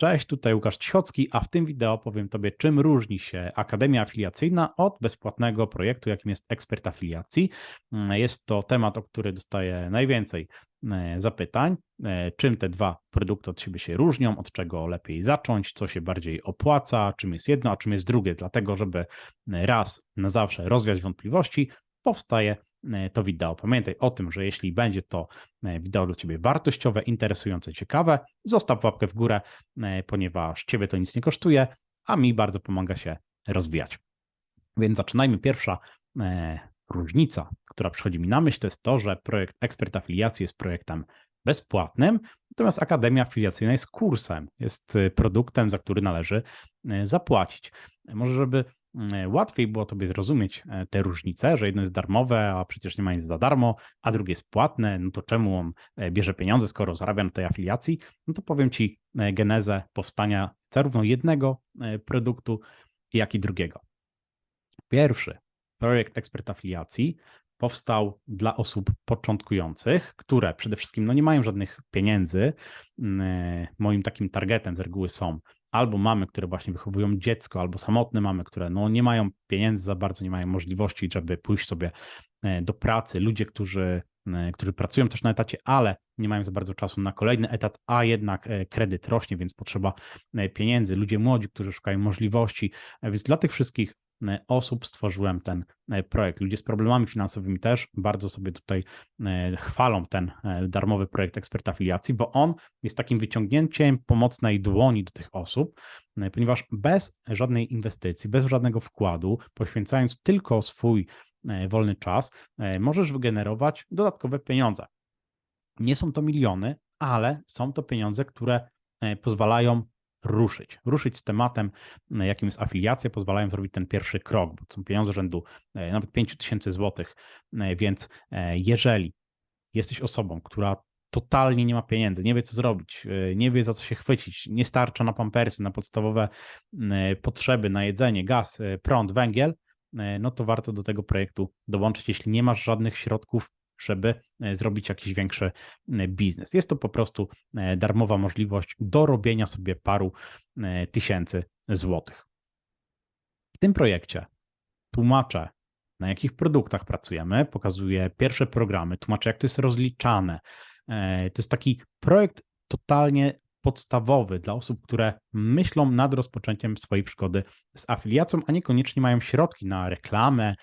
Cześć, tutaj Łukasz Cichocki, a w tym wideo powiem Tobie, czym różni się Akademia Afiliacyjna od bezpłatnego projektu, jakim jest ekspert afiliacji. Jest to temat, o który dostaję najwięcej e, zapytań. E, czym te dwa produkty od siebie się różnią, od czego lepiej zacząć, co się bardziej opłaca, czym jest jedno, a czym jest drugie. Dlatego, żeby raz na zawsze rozwiać wątpliwości, powstaje E, to wideo. Pamiętaj o tym, że jeśli będzie to e, wideo dla Ciebie wartościowe, interesujące, ciekawe, zostaw łapkę w górę, e, ponieważ Ciebie to nic nie kosztuje, a mi bardzo pomaga się rozwijać. Więc zaczynajmy. Pierwsza różnica, która przychodzi mi na myśl, to jest to, że projekt Ekspert Afiliacji jest projektem bezpłatnym, natomiast Akademia Afiliacyjna jest kursem, jest produktem, za który należy zapłacić. Może, żeby E, łatwiej było tobie zrozumieć e, te różnice, że jedno jest darmowe, a przecież nie ma nic za darmo, a drugie jest płatne, no to czemu on e, bierze pieniądze, skoro zarabia na tej afiliacji? No to powiem ci genezę powstania zarówno jednego produktu, jak i drugiego. Pierwszy projekt ekspert afiliacji powstał dla osób początkujących, które przede wszystkim no nie mają żadnych pieniędzy. Moim takim targetem z reguły są albo mamy, które właśnie wychowują dziecko, albo samotne mamy, które no nie mają pieniędzy za bardzo, nie mają możliwości, żeby pójść sobie e, do pracy, ludzie, którzy, e, którzy pracują też na etacie, ale nie mają za bardzo czasu na kolejny etat, a jednak e, kredyt rośnie, więc potrzeba pieniędzy, ludzie młodzi, którzy szukają możliwości, więc dla tych wszystkich osób stworzyłem ten e, projekt. Ludzie z problemami finansowymi też bardzo sobie tutaj e, chwalą ten darmowy projekt ekspert afiliacji, bo on jest takim wyciągnięciem pomocnej dłoni do tych osób, ponieważ bez żadnej inwestycji, bez żadnego wkładu, poświęcając tylko swój wolny czas, możesz wygenerować dodatkowe pieniądze. Nie są to miliony, ale są to pieniądze, które pozwalają ruszyć. Ruszyć z tematem, e, jakim jest afiliacja, pozwalają zrobić ten pierwszy krok, bo są pieniądze rzędu e, nawet 5 tysięcy złotych, e, więc jeżeli jesteś osobą, która totalnie nie ma pieniędzy, nie wie co zrobić, nie wie za co się chwycić, nie starcza na pampersy, na podstawowe potrzeby, na jedzenie, gaz, prąd, węgiel, no to warto do tego projektu dołączyć, jeśli nie masz żadnych środków żeby e, zrobić jakiś większy e, biznes. Jest to po prostu e, darmowa możliwość do robienia sobie paru tysięcy złotych. W tym projekcie tłumaczę, na jakich produktach pracujemy, pokazuję pierwsze programy, tłumaczę, jak to jest rozliczane. To jest taki projekt totalnie podstawowy dla osób, które myślą nad rozpoczęciem swojej przygody z afiliacją, a niekoniecznie mają środki na reklamę,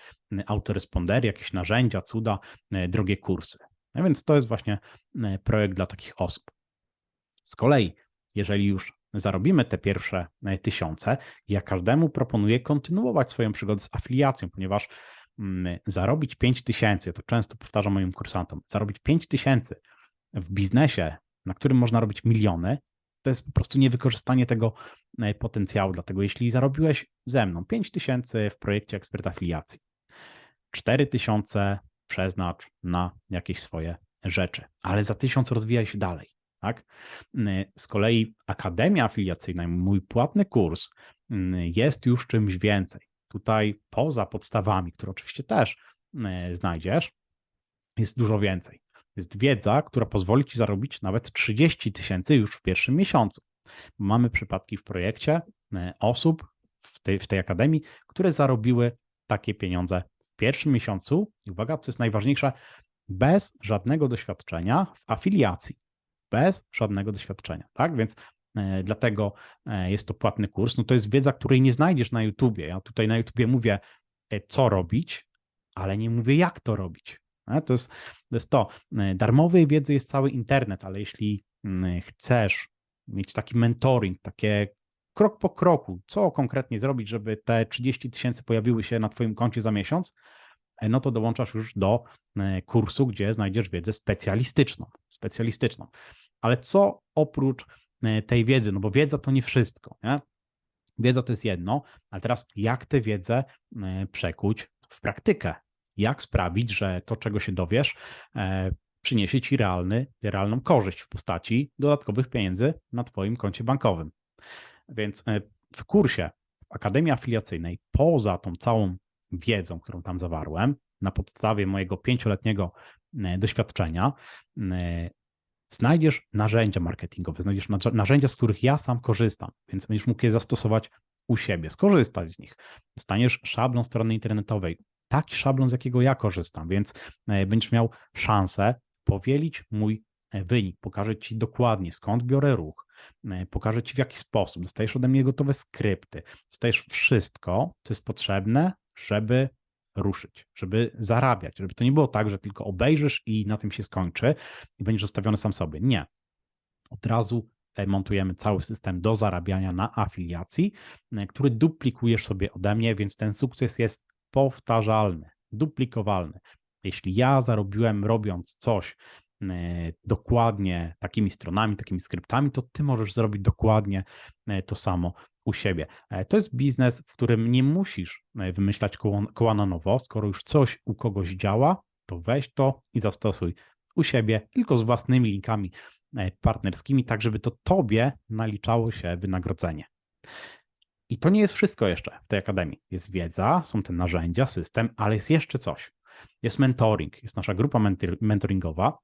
autorespondery, jakieś narzędzia, cuda, e, drogie kursy. No więc to jest właśnie e, projekt dla takich osób. Z kolei, jeżeli już zarobimy te pierwsze tysiące, ja każdemu proponuję kontynuować swoją przygodę z afiliacją, ponieważ mm, zarobić 5 tysięcy, to często powtarzam moim kursantom, zarobić 5 tysięcy w biznesie, na którym można robić miliony, to jest po prostu niewykorzystanie tego e, potencjału. Dlatego jeśli zarobiłeś ze mną 5 tysięcy w projekcie ekspert afiliacji, 4 tysiące przeznacz na jakieś swoje rzeczy, ale za tysiąc rozwijaj się dalej. Tak? Z kolei Akademia Afiliacyjna, mój płatny kurs, jest już czymś więcej. Tutaj poza podstawami, które oczywiście też znajdziesz, jest dużo więcej jest wiedza, która pozwoli ci zarobić nawet 30 tysięcy już w pierwszym miesiącu. Mamy przypadki w projekcie e, osób w tej, w tej akademii, które zarobiły takie pieniądze w pierwszym miesiącu. I uwaga, co jest najważniejsze, bez żadnego doświadczenia w afiliacji. Bez żadnego doświadczenia, tak? Więc e, dlatego e, jest to płatny kurs. No to jest wiedza, której nie znajdziesz na YouTubie. Ja tutaj na YouTubie mówię, co robić, ale nie mówię, jak to robić. To jest, to jest to. E, darmowej wiedzy jest cały internet, ale jeśli mm, chcesz mieć taki mentoring, takie krok po kroku, co konkretnie zrobić, żeby te 30 tysięcy pojawiły się na Twoim koncie za miesiąc, e, no to dołączasz już do e, kursu, gdzie znajdziesz wiedzę specjalistyczną. specjalistyczną. Ale co oprócz tej wiedzy? No bo wiedza to nie wszystko. Nie? Wiedza to jest jedno, ale teraz jak tę wiedzę przekuć w praktykę? Jak sprawić, że to, czego się dowiesz, e, przyniesie ci realny, realną korzyść w postaci dodatkowych pieniędzy na Twoim koncie bankowym. Więc e, w kursie Akademii Afiliacyjnej, poza tą całą wiedzą, którą tam zawarłem, na podstawie mojego pięcioletniego e, doświadczenia, znajdziesz narzędzia marketingowe, znajdziesz narzędzia, z których ja sam korzystam, więc będziesz mógł je zastosować u siebie, skorzystać z nich. Dostaniesz szablon strony internetowej, taki szablon, z jakiego ja korzystam, więc e, będziesz miał szansę powielić mój e, wynik, pokażę Ci dokładnie skąd biorę ruch, e, pokażę Ci w jaki sposób, dostajesz ode mnie gotowe skrypty, dostajesz wszystko, co jest potrzebne, żeby ruszyć, żeby zarabiać, żeby to nie było tak, że tylko obejrzysz i na tym się skończy i będziesz zostawiony sam sobie. Nie. Od razu montujemy cały system do zarabiania na afiliacji, który duplikujesz sobie ode mnie, więc ten sukces jest powtarzalny, duplikowalny. Jeśli ja zarobiłem robiąc coś e, dokładnie takimi stronami, takimi skryptami, to ty możesz zrobić dokładnie e, to samo u siebie. E, to jest biznes, w którym nie musisz wymyślać koła, koła na nowo. Skoro już coś u kogoś działa, to weź to i zastosuj u siebie, tylko z własnymi linkami partnerskimi, tak żeby to tobie naliczało się wynagrodzenie. I to nie jest wszystko jeszcze w tej akademii. Jest wiedza, są te narzędzia, system, ale jest jeszcze coś. Jest mentoring, jest nasza grupa mentoringowa,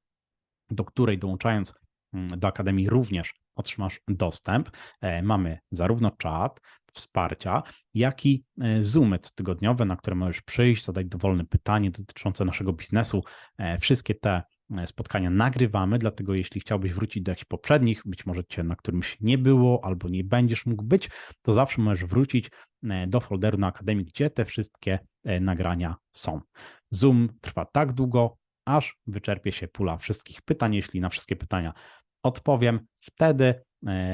do której dołączając mm, do akademii również otrzymasz dostęp. E, mamy zarówno czat, wsparcia, jak i e, Zoomy tygodniowe, na które możesz przyjść, zadać dowolne pytanie dotyczące naszego biznesu. E, wszystkie te spotkania nagrywamy, dlatego jeśli chciałbyś wrócić do jakichś poprzednich, być może cię na którymś nie było albo nie będziesz mógł być, to zawsze możesz wrócić e, do folderu na Akademii, gdzie te wszystkie e, nagrania są. Zoom trwa tak długo, aż wyczerpie się pula wszystkich pytań. Jeśli na wszystkie pytania odpowiem, wtedy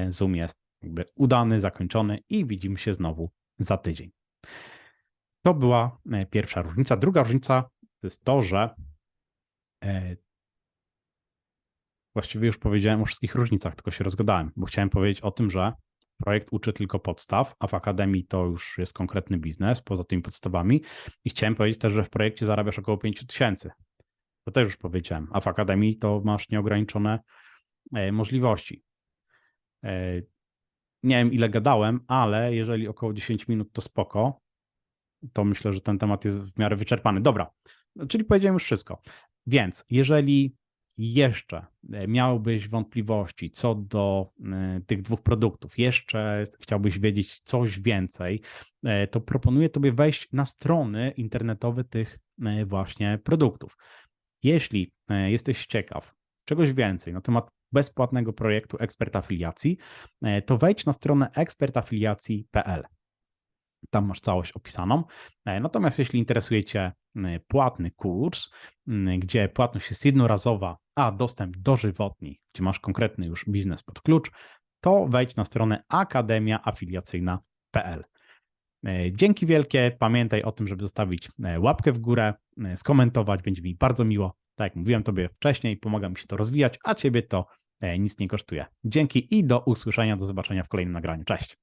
Zoom jest jakby udany, zakończony i widzimy się znowu za tydzień. To była pierwsza różnica. Druga różnica to jest to, że Właściwie już powiedziałem o wszystkich różnicach, tylko się rozgadałem, bo chciałem powiedzieć o tym, że projekt uczy tylko podstaw, a w akademii to już jest konkretny biznes poza tymi podstawami. I chciałem powiedzieć też, że w projekcie zarabiasz około 5 tysięcy. To też już powiedziałem, a w akademii to masz nieograniczone e, możliwości. E, nie wiem ile gadałem, ale jeżeli około 10 minut to spoko, to myślę, że ten temat jest w miarę wyczerpany. Dobra, czyli powiedziałem już wszystko. Więc jeżeli jeszcze e, miałbyś wątpliwości co do e, tych dwóch produktów, jeszcze chciałbyś wiedzieć coś więcej, e, to proponuję Tobie wejść na strony internetowe tych właśnie produktów. Jeśli jesteś ciekaw czegoś więcej na temat bezpłatnego projektu ekspert afiliacji, to wejdź na stronę ekspertafiliacji.pl. Tam masz całość opisaną. Natomiast jeśli interesuje Cię płatny kurs, gdzie płatność jest jednorazowa, a dostęp dożywotni, gdzie masz konkretny już biznes pod klucz, to wejdź na stronę akademiaafiliacyjna.pl. E, dzięki wielkie. Pamiętaj o tym, żeby zostawić e, łapkę w górę, e, skomentować, będzie mi bardzo miło. Tak jak mówiłem Tobie wcześniej, pomaga mi się to rozwijać, a Ciebie to nic nie kosztuje. Dzięki i do usłyszenia, do zobaczenia w kolejnym nagraniu. Cześć.